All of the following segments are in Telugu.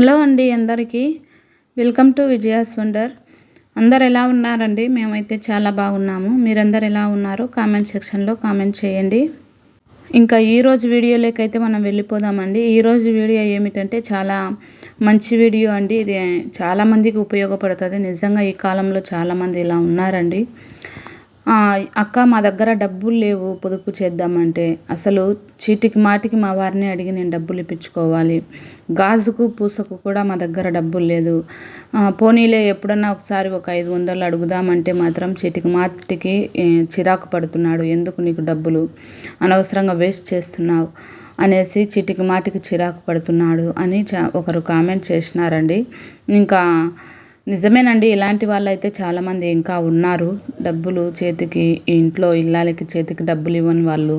హలో అండి అందరికీ. Welcome to Vijaya's Wonder. అందరు ఎలా ఉన్నారండి? మేమైతే చాలా బాగున్నాము. మీరందరు ఎలా ఉన్నారు? కామెంట్ సెక్షన్లో కామెంట్ చేయండి. ఇంకా ఈరోజు వీడియోలోకైతే మనం వెళ్ళిపోదామండి. ఈరోజు వీడియో ఏమిటంటే చాలా మంచి వీడియో అండి. ఇది చాలామందికి ఉపయోగపడుతుంది. నిజంగా ఈ కాలంలో చాలామంది ఇలా ఉన్నారండి. అక్క మా దగ్గర డబ్బులు లేవు పొదుపు చేద్దామంటే. అసలు చీటికి మాటికి మా వారిని అడిగి నేను డబ్బులు ఇప్పించుకోవాలి. గాజుకు పూసకు కూడా మా దగ్గర డబ్బులు లేదు. పోనీలే ఎప్పుడన్నా ఒకసారి ఒక ఐదు వందలు అడుగుదామంటే మాత్రం చీటికి మాటికి చిరాకు పడుతున్నాడు. ఎందుకు నీకు డబ్బులు? అనవసరంగా వేస్ట్ చేస్తున్నావు అనేసి చీటికి మాటికి చిరాకు పడుతున్నాడు అని చా ఒకరు కామెంట్ చేసినారండి. ఇంకా నిజమేనండి ఇలాంటి వాళ్ళైతే చాలామంది ఇంకా ఉన్నారు. డబ్బులు చేతికి ఇంట్లో ఇల్లాలకి చేతికి డబ్బులు ఇవ్వని వాళ్ళు.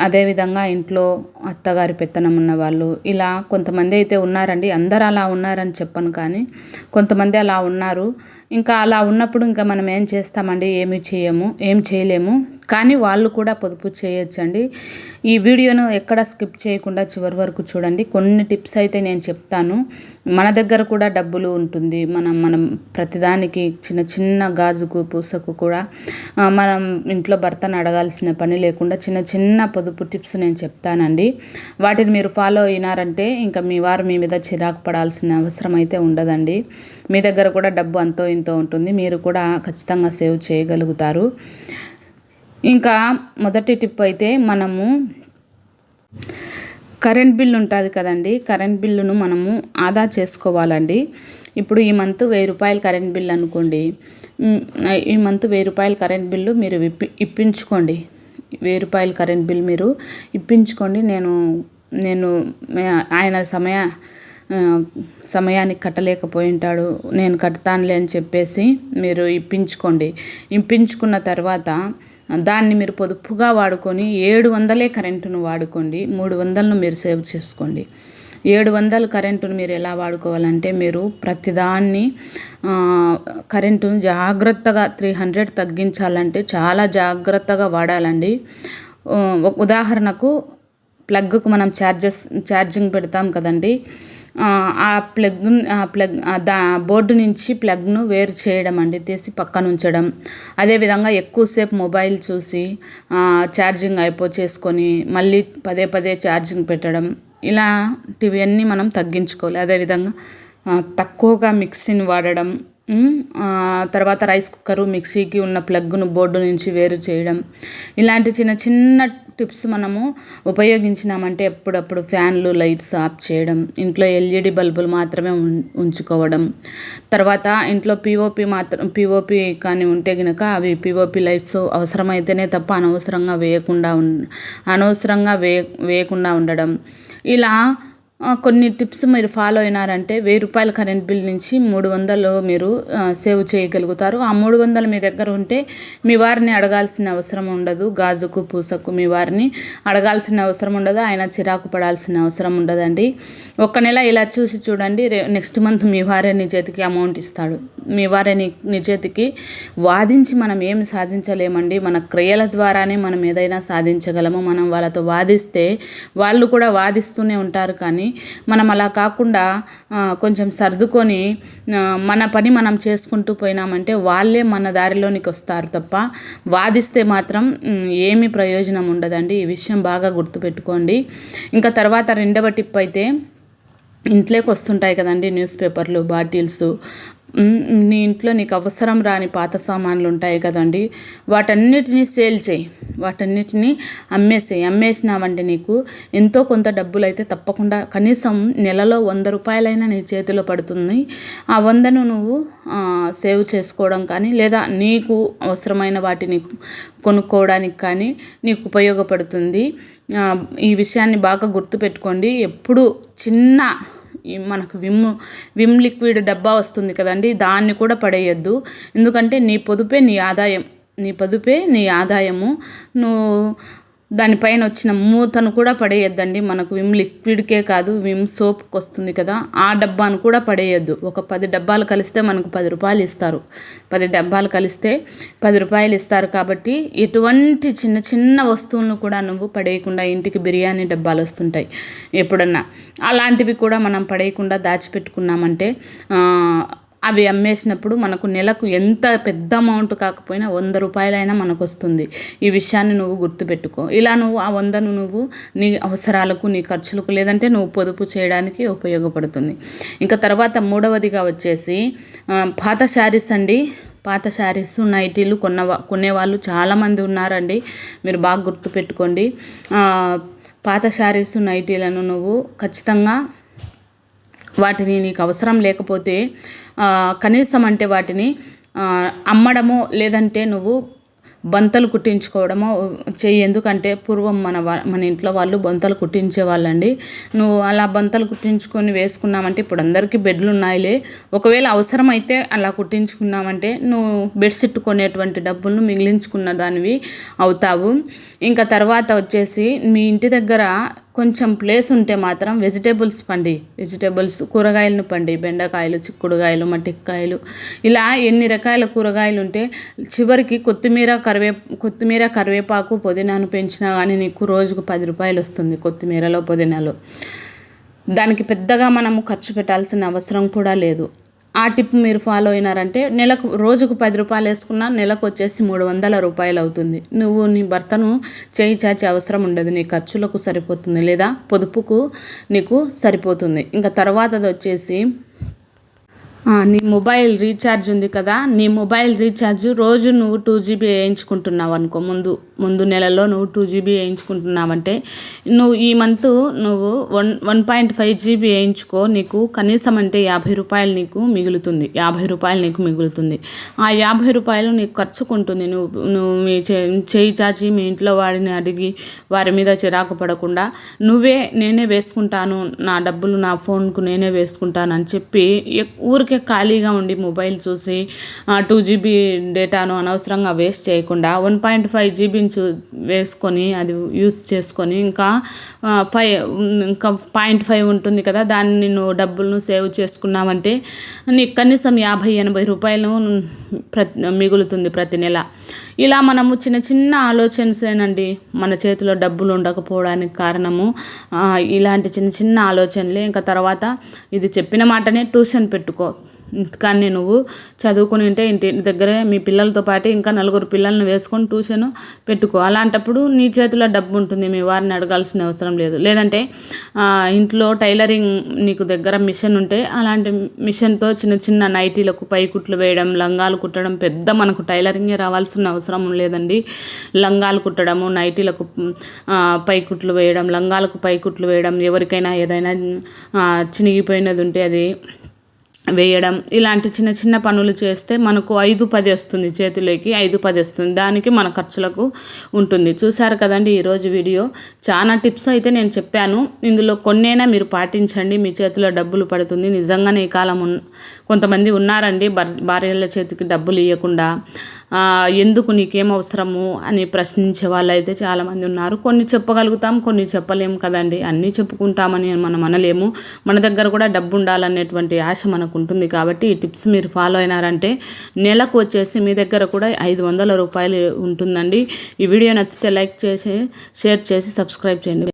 అదేవిధంగా ఇంట్లో అత్తగారి పెత్తనం ఉన్న వాళ్ళు ఇలా కొంతమంది అయితే ఉన్నారండి. అందరు అలా ఉన్నారని చెప్పను కానీ కొంతమంది అలా ఉన్నారు. ఇంకా అలా ఉన్నప్పుడు ఇంకా మనం ఏం చేస్తామండి? ఏమి చేయము? ఏం చేయలేము? కానీ వాళ్ళు కూడా పొదుపు చేయొచ్చండి. ఈ వీడియోను ఎక్కడ స్కిప్ చేయకుండా చివరి వరకు చూడండి. కొన్ని టిప్స్ అయితే నేను చెప్తాను. మన దగ్గర కూడా డబ్బులు ఉంటుంది. మనం మనం ప్రతిదానికి చిన్న చిన్న గాజుకు పూసకు కూడా మనం ఇంట్లో భర్తను అడగాల్సిన పని లేకుండా చిన్న చిన్న పొదుపు టిప్స్ నేను చెప్తానండి. వాటిని మీరు ఫాలో అయినారంటే ఇంకా మీ వారు మీ మీద చిరాకు పడాల్సిన అవసరం అయితే ఉండదండి. మీ దగ్గర కూడా డబ్బు అంతో ఇంతో ఉంటుంది. మీరు కూడా ఖచ్చితంగా సేవ్ చేయగలుగుతారు. ఇంకా మొదటి టిప్ అయితే మనము కరెంట్ బిల్ ఉంటుంది కదండి. కరెంట్ బిల్లును మనము ఆదా చేసుకోవాలండి. ఇప్పుడు ఈ మంత్ వెయ్యి రూపాయలు కరెంట్ బిల్ అనుకోండి. ఈ మంత్ వెయ్యి రూపాయల కరెంట్ బిల్లు మీరు ఇప్పి ఇప్పించుకోండి. వెయ్యి రూపాయల కరెంట్ బిల్ మీరు ఇప్పించుకోండి. నేను నేను ఆయన సమయ సమయానికి కట్టలేకపోయి ఉంటాడు నేను కడతానులే అని చెప్పేసి మీరు ఇప్పించుకోండి. ఇప్పించుకున్న తర్వాత దాన్ని మీరు పొదుపుగా వాడుకొని ఏడు వందలే కరెంటును వాడుకోండి. మూడు వందలను మీరు సేవ్ చేసుకోండి. ఏడు వందలు కరెంటును మీరు ఎలా వాడుకోవాలంటే మీరు ప్రతిదాన్ని కరెంటును జాగ్రత్తగా త్రీ హండ్రెడ్ తగ్గించాలంటే చాలా జాగ్రత్తగా వాడాలండి. ఉదాహరణకు ప్లగ్కు మనం ఛార్జెస్ ఛార్జింగ్ పెడతాం కదండి. ఆ ప్లగ్ ఆ ప్లగ్ దా బోర్డు నుంచి ప్లగ్ను వేరు చేయడం అండి తీసి పక్కన ఉంచడం. అదేవిధంగా ఎక్కువసేపు మొబైల్ చూసి ఛార్జింగ్ అయిపో చేసుకొని మళ్ళీ పదే పదే ఛార్జింగ్ పెట్టడం. ఇలాంటివన్నీ మనం తగ్గించుకోవాలి. అదేవిధంగా తక్కువగా మిక్సీని వాడడం తర్వాత రైస్ కుక్కరు మిక్సీకి ఉన్న ప్లగ్ను బోర్డు నుంచి వేరు చేయడం ఇలాంటి చిన్న చిన్న టిప్స్ మనము ఉపయోగించినామంటే ఎప్పుడప్పుడు ఫ్యాన్లు లైట్స్ ఆఫ్ చేయడం ఇంట్లో ఎల్ఈడి బల్బులు మాత్రమే ఉంచుకోవడం. తర్వాత ఇంట్లో పిఓపి మాత్రం పిఓపి కానీ ఉంటే కనుక అవి పిఓపి లైట్స్ అవసరమైతేనే తప్ప అనవసరంగా వేయకుండా అనవసరంగా వేయ వేయకుండా ఉండడం. ఇలా కొన్ని టిప్స్ మీరు ఫాలో అయినారంటే వెయ్యి రూపాయల కరెంట్ బిల్ నుంచి మూడు వందలు మీరు సేవ్ చేయగలుగుతారు. ఆ మూడు వందలు మీ దగ్గర ఉంటే మీ వారిని అడగాల్సిన అవసరం ఉండదు. గాజుకు పూసకు మీ వారిని అడగాల్సిన అవసరం ఉండదు. ఆయన చిరాకు పడాల్సిన అవసరం ఉండదండి. ఒక నెల ఇలా చూసి చూడండి. నెక్స్ట్ మంత్ మీ వారే నీ చేతికి అమౌంట్ ఇస్తాడు. మీ వారే నీ నీ చేతికి వాదించి మనం ఏమి సాధించలేమండి. మన క్రియల ద్వారానే మనం ఏదైనా సాధించగలము. మనం వాళ్ళతో వాదిస్తే వాళ్ళు కూడా వాదిస్తూనే ఉంటారు కానీ మనం అలా కాకుండా కొంచెం సర్దుకొని మన పని మనం చేసుకుంటూ పోయినామంటే వాళ్ళే మన దారిలోనికి వస్తారు తప్ప వాదిస్తే మాత్రం ఏమి ప్రయోజనం ఉండదండి. ఈ విషయం బాగా గుర్తుపెట్టుకోండి. ఇంకా తర్వాత రెండవ టిప్ అయితే ఇంట్లోకి వస్తుంటాయి కదండి న్యూస్ పేపర్లు బాటిల్స్ నీ ఇంట్లో నీకు అవసరం రాని పాత సామాన్లు ఉంటాయి కదండి. వాటన్నిటిని సేల్ చేయి. వాటన్నిటిని అమ్మేసేయి. అమ్మేసినావంటే నీకు ఎంతో కొంత డబ్బులు అయితే తప్పకుండా కనీసం నెలలో వంద రూపాయలైనా నీ చేతిలో పడుతుంది. ఆ వందను నువ్వు సేవ్ చేసుకోవడం కానీ లేదా నీకు అవసరమైన వాటిని కొనుక్కోవడానికి కానీ నీకు ఉపయోగపడుతుంది. ఈ విషయాన్ని బాగా గుర్తుపెట్టుకోండి. ఎప్పుడు చిన్న మనకు విమ్ విమ్ లిక్విడ్ డబ్బా వస్తుంది కదండి దాన్ని కూడా పడేయద్దు. ఎందుకంటే నీ పొదుపే నీ ఆదాయం నీ పొదుపే నీ ఆదాయము. నువ్వు దానిపైన వచ్చిన మూతను కూడా పడేయద్దండి. మనకు విమ్ లిక్విడ్కే కాదు విమ్ సోప్కి వస్తుంది కదా ఆ డబ్బాను కూడా పడేయద్దు. ఒక పది డబ్బాలు కలిస్తే మనకు పది రూపాయలు ఇస్తారు. పది డబ్బాలు కలిస్తే పది రూపాయలు ఇస్తారు కాబట్టి ఎటువంటి చిన్న చిన్న వస్తువులను కూడా నువ్వు పడేయకుండా ఇంటికి బిర్యానీ డబ్బాలు వస్తుంటాయి ఎప్పుడన్నా. అలాంటివి కూడా మనం పడేయకుండా దాచిపెట్టుకున్నామంటే అవి అమ్మేసినప్పుడు మనకు నెలకు ఎంత పెద్ద అమౌంట్ కాకపోయినా వంద రూపాయలైనా మనకు వస్తుంది ఈ విషయాన్ని నువ్వు గుర్తుపెట్టుకో. ఇలా నువ్వు ఆ వందను నువ్వు నీ అవసరాలకు నీ ఖర్చులకు లేదంటే నువ్వు పొదుపు చేయడానికి ఉపయోగపడుతుంది. ఇంకా తర్వాత మూడవదిగా వచ్చేసి పాత శారీస్ అండి. పాత శారీస్ నైటీలు కొన్న కొనేవాళ్ళు చాలామంది ఉన్నారండి. మీరు బాగా గుర్తుపెట్టుకోండి. పాత శారీస్ నైటీలను నువ్వు ఖచ్చితంగా వాటిని నీకు అవసరం లేకపోతే కనీసం అంటే వాటిని అమ్మడము లేదంటే నువ్వు బంతలు కుట్టించుకోవడమో చెయ్యి. ఎందుకంటే పూర్వం మన మన ఇంట్లో వాళ్ళు బంతలు కుట్టించే వాళ్ళండి నువ్వు అలా బంతలు కుట్టించుకొని వేసుకున్నామంటే ఇప్పుడు అందరికీ బెడ్లు ఉన్నాయిలే ఒకవేళ అవసరమైతే అలా కుట్టించుకున్నామంటే నువ్వు బెడ్షీట్ కొనేటువంటి డబ్బులను మిగిలించుకున్న దానివి అవుతావు. ఇంకా తర్వాత వచ్చేసి మీ ఇంటి దగ్గర కొంచెం ప్లేస్ ఉంటే మాత్రం వెజిటేబుల్స్ పండి. వెజిటేబుల్స్ కూరగాయలను పండి. బెండకాయలు చిక్కుడుకాయలు మట్టికాయలు. ఇలా ఎన్ని రకాల కూరగాయలు ఉంటే చివరికి కొత్తిమీర కరివే కొత్తిమీర కరివేపాకు పుదీనాను పెంచినా కానీ నీకు రోజుకు పది రూపాయలు వస్తుంది కొత్తిమీరలో పుదీనాలో. దానికి పెద్దగా మనము ఖర్చు పెట్టాల్సిన అవసరం కూడా లేదు. ఆ టిప్ మీరు ఫాలో అయినారంటే నెలకు రోజుకు పది రూపాయలు వేసుకున్నా నెలకు వచ్చేసి మూడు వందల రూపాయలు అవుతుంది. నువ్వు నీ భర్తను చేయి చాచే అవసరం ఉండదు. నీ ఖర్చులకు సరిపోతుంది లేదా పొదుపుకు నీకు సరిపోతుంది. ఇంకా తర్వాతది వచ్చేసి నీ మొబైల్ రీఛార్జ్ ఉంది కదా నీ మొబైల్ రీఛార్జ్ రోజు నువ్వు టూ జీబీ వేయించుకుంటున్నావు అనుకో ముందు ముందు నెలలో నువ్వు టూ జీబీ వేయించుకుంటున్నావంటే నువ్వు ఈ మంత్ నువ్వు one one point five GB వేయించుకో నీకు కనీసం అంటే యాభై రూపాయలు నీకు మిగులుతుంది. యాభై రూపాయలు నీకు మిగులుతుంది. ఆ యాభై రూపాయలు నీకు ఖర్చుకుంటుంది. నువ్వు నువ్వు మీ చేయి చాచి మీ ఇంట్లో వాడిని అడిగి వారి మీద చిరాకు పడకుండా నువ్వే నేనే వేసుకుంటాను నా డబ్బులు నా ఫోన్కు నేనే వేసుకుంటాను అని చెప్పి ఊరికే ఖాళీగా ఉండి మొబైల్ చూసి టూ జీబీ డేటాను అనవసరంగా వేస్ట్ చేయకుండా వన్ పాయింట్ ఫైవ్ జీబీ చూ వేసుకొని అది యూస్ చేసుకొని ఇంకా ఫైవ్ ఇంకా పాయింట్ ఫైవ్ ఉంటుంది కదా దాన్ని నువ్వు డబ్బులను సేవ్ చేసుకున్నామంటే నీకు కనీసం యాభై ఎనభై రూపాయలు ప్రతి మిగులుతుంది ప్రతి నెల. ఇలా మనము చిన్న చిన్న ఆలోచనసేనండి మన చేతిలో డబ్బులు ఉండకపోవడానికి కారణము ఇలాంటి చిన్న చిన్న ఆలోచనలే. ఇంకా తర్వాత ఇది చెప్పిన మాటనే ట్యూషన్ పెట్టుకో. కానీ నువ్వు చదువుకుని ఉంటే ఇంటి దగ్గరే మీ పిల్లలతో పాటు ఇంకా నలుగురు పిల్లల్ని వేసుకొని ట్యూషన్ పెట్టుకో. అలాంటప్పుడు నీ చేతిలో డబ్బు ఉంటుంది మీ వారిని అడగాల్సిన అవసరం లేదు. లేదంటే ఇంట్లో టైలరింగ్ నీకు దగ్గర మిషన్ ఉంటే అలాంటి మిషన్తో చిన్న చిన్న నైటీలకు పైకుట్లు వేయడం లంగాలు కుట్టడం పెద్ద మనకు టైలరింగే రావాల్సిన అవసరం లేదండి. లంగాలు కుట్టడము నైటీలకు పైకుట్లు వేయడం లంగాలకు పైకుట్లు వేయడం ఎవరికైనా ఏదైనా చినిగిపోయినది ఉంటే అది వేయడం ఇలాంటి చిన్న చిన్న పనులు చేస్తే మనకు ఐదు పది వస్తుంది చేతిలోకి ఐదు పది వస్తుంది. దానికి మన ఖర్చులకు ఉంటుంది. చూసారు కదండి ఈరోజు వీడియో. చాలా టిప్స్ అయితే నేను చెప్పాను. ఇందులో కొన్నైనా మీరు పాటించండి. మీ చేతిలో డబ్బులు పడుతుంది. నిజంగానే ఈ కాలం కొంతమంది ఉన్నారండి భార్యల చేతికి డబ్బులు ఇవ్వకుండా ఎందుకు నీకేం అవసరము అని ప్రశ్నించే వాళ్ళు అయితే చాలామంది ఉన్నారు. కొన్ని చెప్పగలుగుతాం కొన్ని చెప్పలేము కదండి. అన్నీ చెప్పుకుంటామని మనం అనలేము. మన దగ్గర కూడా డబ్బు ఉండాలనేటువంటి ఆశ మనకు ఉంటుంది కాబట్టి ఈ టిప్స్ మీరు ఫాలో అయినారంటే నెలకు వచ్చేసి మీ దగ్గర కూడా ఐదు వందల రూపాయలు ఉంటుందండి. ఈ వీడియో నచ్చితే లైక్ చేసి షేర్ చేసి సబ్స్క్రైబ్ చేయండి.